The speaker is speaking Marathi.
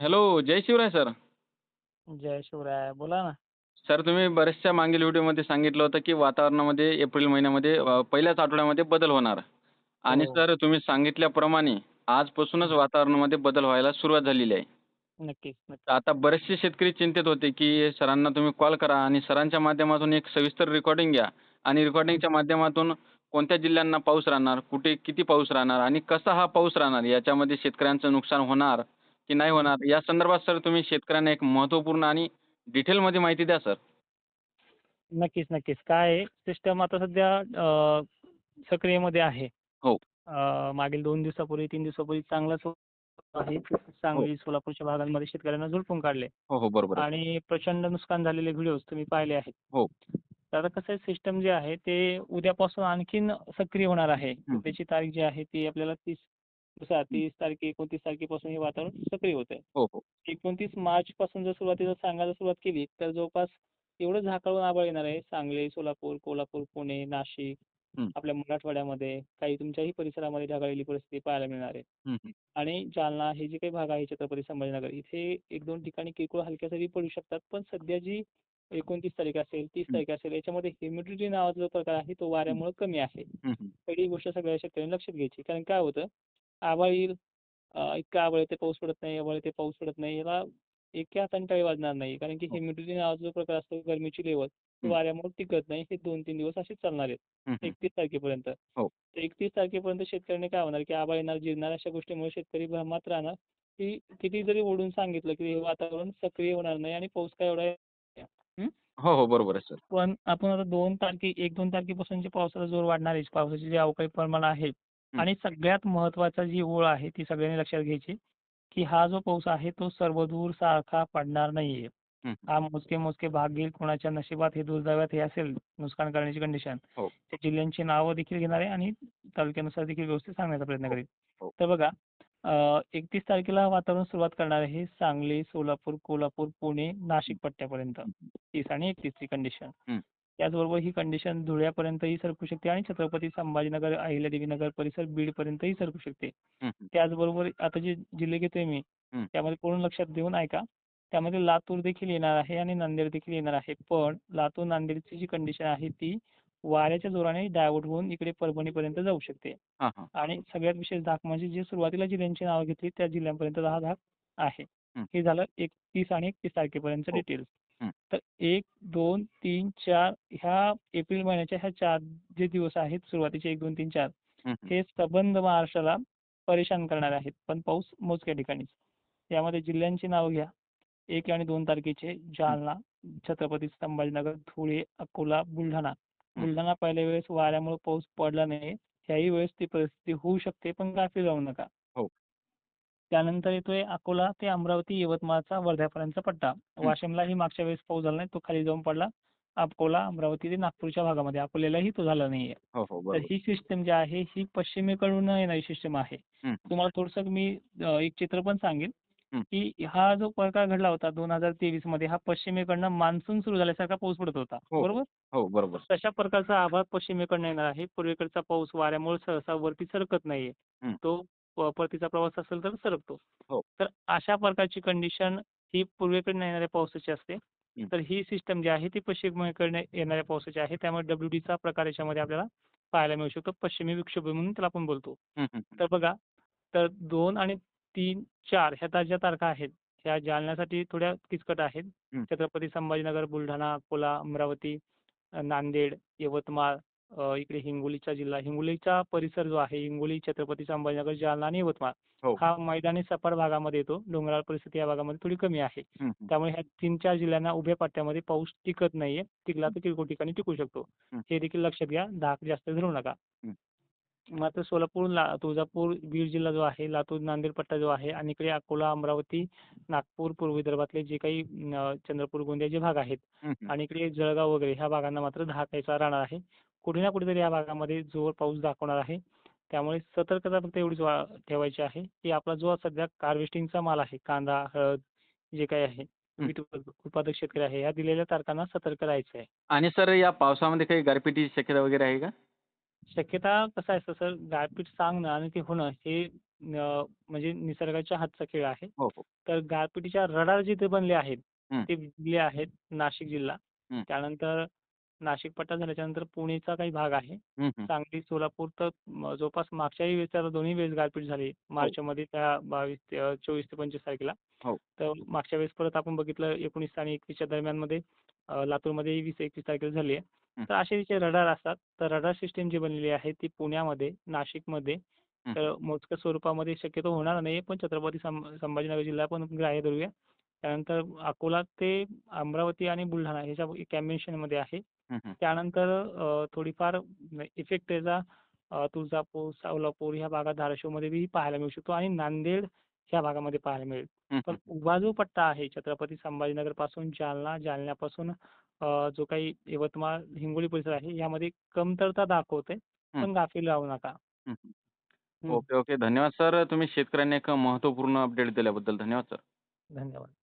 हॅलो जय शिवराय सर जय शिवराय बोला ना. सर तुम्ही बऱ्याचशा मागील व्हिडिओमध्ये सांगितलं होतं की वातावरणामध्ये एप्रिल महिन्यामध्ये अ, पहिल्याच आठवड्यामध्ये बदल होणार. आणि हो. सर तुम्ही सांगितल्याप्रमाणे आजपासूनच वातावरणामध्ये बदल व्हायला सुरुवात झालेली आहे. नक्कीच तर आता बरेचसे शेतकरी चिंतेत होते की सरांना तुम्ही कॉल करा आणि सरांच्या माध्यमातून एक सविस्तर रेकॉर्डिंग घ्या. आणि रेकॉर्डिंगच्या माध्यमातून कोणत्या जिल्ह्यांना पाऊस राहणार कुठे किती पाऊस राहणार आणि कसा हा पाऊस राहणार याच्यामध्ये शेतकऱ्यांचं नुकसान होणार की नाही होणार? या संदर्भात सर तुम्ही शेतकऱ्यांना एक महत्त्वपूर्ण आणि डिटेलमध्ये माहिती द्या सर. नक्कीच नक्कीच. काय सिस्टम आता सध्या अं, सक्रियमध्ये आहे. हो. अं, मागील दोन दिवसापूर्वी तीन दिवसापूर्वी चांगलाच आहे. सांगली सोलापूरच्या भागांमध्ये शेतकऱ्यांना झुलपून काढले. हो हो. बरोबर आहे. आणि प्रचंड नुकसान झालेले व्हिडिओज तुम्ही पाहिले आहेत. हो. तर आता कसं आहे सिस्टम जे आहे ते उद्यापासून आणखीन सक्रिय होणार आहे. हं. त्याची तारीख जी आहे ती आपल्याला तीस तीस तारखे एकोणतीस तारखेपासून हे वातावरण सक्रिय होत आहे हो हो एकोणतीस मार्च पासून जर सुरुवातीला सांगायला सुरुवात केली तर जवळपास एवढं झाकळून आभाळ येणार आहे सांगली सोलापूर कोल्हापूर पुणे नाशिक. आपल्या मराठवाड्यामध्ये काही तुमच्याही परिसरामध्ये ढगाळलेली परिस्थिती पाहायला मिळणार आहे. आणि जालना हे जे काही भाग आहे छत्रपती संभाजीनगर इथे एक दोन ठिकाणी किरकोळ हलक्या सरी पडू शकतात पण सध्या जी एकोणतीस तारीख असेल तीस. तारीख असेल याच्यामध्ये ह्युमिडिटी नावाचा जो प्रकार आहे तो वाऱ्यामुळे कमी आहे. पहिली गोष्ट सगळ्या शेतकऱ्यांनी लक्षात घ्यायची कारण काय होतं आभाळ येईल इतका आभाळ येते पाऊस पडत नाही आभाळ येते पाऊस पडत नाही याला एका हाताने टाळी वाजणार नाही कारण की हो. ह्युमिडिटी नावाचा जो प्रकार असतो गरमीची लेवल हं. वाऱ्यामुळे टिकत नाही हे दोन तीन दिवस असेच चालणार आहेत हं, हं. एकतीस तारखेपर्यंत हो. एकतीस तारखेपर्यंत शेतकऱ्यांनी काय होणार की आभाळ येणार जिरणार अशा गोष्टीमुळे शेतकरी भ्रमात राहणार की किती जरी ओढून सांगितलं की हे वातावरण सक्रिय होणार नाही आणि पाऊस काय एवढा हो हो बरोबर आहे सर पण आपण आता दोन तारखे एक दोन तारखेपासून जे पावसाचा जोर वाढणार आहे पावसाचे जे अवकाळी प्रमाण आहे आणि सगळ्यात महत्त्वाचा जी ओळ आहे ती सगळ्यांनी लक्षात घ्यायची की हा जो पाऊस आहे तो सर्वदूर सारखा पडणार नाहीये हं. हा मोजके मोजके भाग घेईल कोणाच्या नशिबात हे दुर्दैवात हे असेल नुकसान करण्याची कंडिशन हो. जिल्ह्यांची नावं देखील घेणार आहे आणि तालुक्यानुसार देखील व्यवस्थित सांगण्याचा प्रयत्न करेल हो. तर बघा एकतीस तारखेला वातावरण सुरुवात करणार आहे सांगली सोलापूर कोल्हापूर पुणे नाशिक पट्ट्यापर्यंत तीस आणि एकतीसची कंडिशन हं. त्याचबरोबर ही कंडिशन धुळ्यापर्यंतही सरकू शकते आणि छत्रपती संभाजीनगर अहिल्यादेवी नगर परिसर बीडपर्यंतही सरकू शकते. त्याचबरोबर आता जे जिल्हे घेतोय मी. त्यामध्ये पूर्ण लक्षात देऊन ऐका त्यामध्ये लातूर देखील येणार आहे आणि नांदेड देखील येणार आहे पण लातूर नांदेडची जी कंडिशन आहे ती वाऱ्याच्या जोराने डायव्हर्ट होऊन इकडे परभणीपर्यंत जाऊ शकते आणि सगळ्यात विशेष धाक म्हणजे जे सुरुवातीला जिल्ह्यांची नावं घेतली त्या जिल्ह्यांपर्यंत हा धाक आहे हं. झालं एकतीस आणि एकतीस तारखेपर्यंत. डिटेल्स हं. तर एक दोन तीन चार ह्या एप्रिल महिन्याच्या ह्या चार जे दिवस आहेत सुरुवातीचे एक दोन तीन चार हं, सबंध महाराष्ट्राला परेशान करणारे आहेत. पण पाऊस मोजक्या ठिकाणीच यामध्ये जिल्ह्यांची नावं घ्या. एक आणि दोन तारखेचे जालना छत्रपती संभाजीनगर धुळे अकोला बुलढाणा. बुलढाणा पहिल्या वेळेस वाऱ्यामुळे पाऊस पडला नाही. ह्याही वेळेस ती परिस्थिती होऊ शकते पण गाफील राहू नका. त्यानंतर येतोय अकोला ते अमरावती यवतमाळचा वर्ध्यापर्यंतचा पट्टा. वाशिमलाही मागच्या वेळेस पाऊस झाला नाही तो खाली जाऊन पडला. अकोला अमरावती ते नागपूरच्या भागामध्ये अकोल्यालाही तो झाला नाहीये. हो हो तर ही सिस्टम जी आहे ही पश्चिमेकडून येणारी सिस्टम आहे. हं. तुम्हाला थोडंसं मी एक चित्र पण सांगेन हं. की हा जो प्रकार घडला होता दोन हजार तेवीसमध्ये हा पश्चिमेकडनं मान्सून सुरू झाल्यासारखा पाऊस पडत होता. हो. बरोबर? हो बरोबर. तशा प्रकारचा आभाळ पश्चिमेकडनं येणार आहे. पूर्वेकडचा पाऊस वाऱ्यामुळे सहसा वरती सरकत नाहीये. हं. तो परतीचा प्रवास असेल तर सरकतो हो. तर अशा प्रकारची कंडिशन ही पूर्वेकडनं येणाऱ्या पावसाची असते. तर ही सिस्टम जी आहे ती पश्चिमेकडनं येणाऱ्या पावसाची आहे त्यामुळे डब्ल्यू डीचा प्रकार याच्यामध्ये आपल्याला पाहायला मिळू शकतो पश्चिमी विक्षोभ म्हणून त्याला आपण बोलतो. तर बघा तर दोन आणि तीन चार ह्या ता- ज्या तारखा आहेत ह्या जालन्यासाठी थोड्या किचकट आहेत. छत्रपती संभाजीनगर बुलढाणा अकोला अमरावती नांदेड यवतमाळ इकडे हिंगोलीचा जिल्हा हिंगोलीचा परिसर जो आहे हिंगोली छत्रपती संभाजीनगर जालना आणि यवतमाळ हो. हा मैदानी सपाट भागामध्ये येतो. डोंगराळ परिस्थिती या भागामध्ये थोडी कमी आहे. त्यामुळे ह्या तीन चार जिल्ह्यांना उभ्या पट्ट्यामध्ये पाऊस टिकत नाहीये. टिकला तर किरकोळ ठिकाणी टिकू शकतो. हं. देखील लक्षात घ्या. धाक जास्त धरू नका. मात्र सोलापूर तुळजापूर बीड जिल्हा जो आहे लातूर नांदेड पट्टा जो आहे आणि इकडे अकोला अमरावती नागपूर पूर्व विदर्भातले जे काही चंद्रपूर गोंदिया जे भाग आहेत. आणि इकडे जळगाव वगैरे ह्या भागांना मात्र धाकायचा राहणार आहे. कुठे ना कुठेतरी या भागामध्ये जोर पाऊस दाखवणार आहे त्यामुळे सतर्कता फक्त एवढीच ठेवायची आहे की आपला जो सध्या हार्वेस्टिंगचा माल आहे कांदा हळद जे काही आहे उत्पादक शेतकरी आहे या दिलेल्या तारखांना सतर्क राहायचं आहे आणि सर या पावसामध्ये काही गारपिटीची शक्यता वगैरे आहे का शक्यता कसं असतं सर गारपीट सांगणं आणि ते होणं हे म्हणजे निसर्गाच्या हातचा खेळ आहे. हो, हो. तर गारपिटीच्या रडार जिथे बनले आहेत. ते जिल्हे आहेत नाशिक जिल्हा. त्यानंतर नाशिक पट्टा झाल्याच्यानंतर पुणेचा काही भाग आहे. हं, हं. सांगली, सोलापूर तर म जवळपास मागच्याही वेळेस तर दोन्ही वेळेस गारपीट झाली. मार्चमध्ये त्या 22 ते अ, 24 ते 25 तारखेला. हो. तर मागच्या वेळेस परत आपण बघितलं 19 आणि 21च्या दरम्यानमध्ये अ, लातूरमध्ये 20-21 तारखेला झाली आहे. हं. तर असे जे रडार असतात, तर रडार सिस्टम जी बनलेली आहे ती पुण्यामध्ये, नाशिकमध्ये हं. तर मोजक्या स्वरूपामध्ये शक्यतो होणार नाही पण छत्रपती संभाजीनगर जिल्हा पण ग्राह्य धरूया. त्यानंतर अकोला ते अमरावती आणि बुलढाणा ह्याच्या कॉम्बिनेशनमध्ये आहे. त्यानंतर थोडीफार इफेक्ट त्याचा तुळजापूर, सोलापूर ह्या भागात धाराशिवमध्येही पाहायला मिळू शकतो आणि नांदेड ह्या भागामध्ये पाहायला मिळेल. पण. उभा जो पट्टा आहे छत्रपती संभाजीनगरपासून जालना, जालन्यापासून जो काही यवतमाळ, हिंगोली परिसर आहे यामध्ये कमतरता दाखवतंय. हं. पण गाफील राहू नका. Okay, okay. धन्यवाद सर. तुम्ही शेतकऱ्यांना एक महत्त्वपूर्ण अपडेट दिल्याबद्दल धन्यवाद सर. धन्यवाद.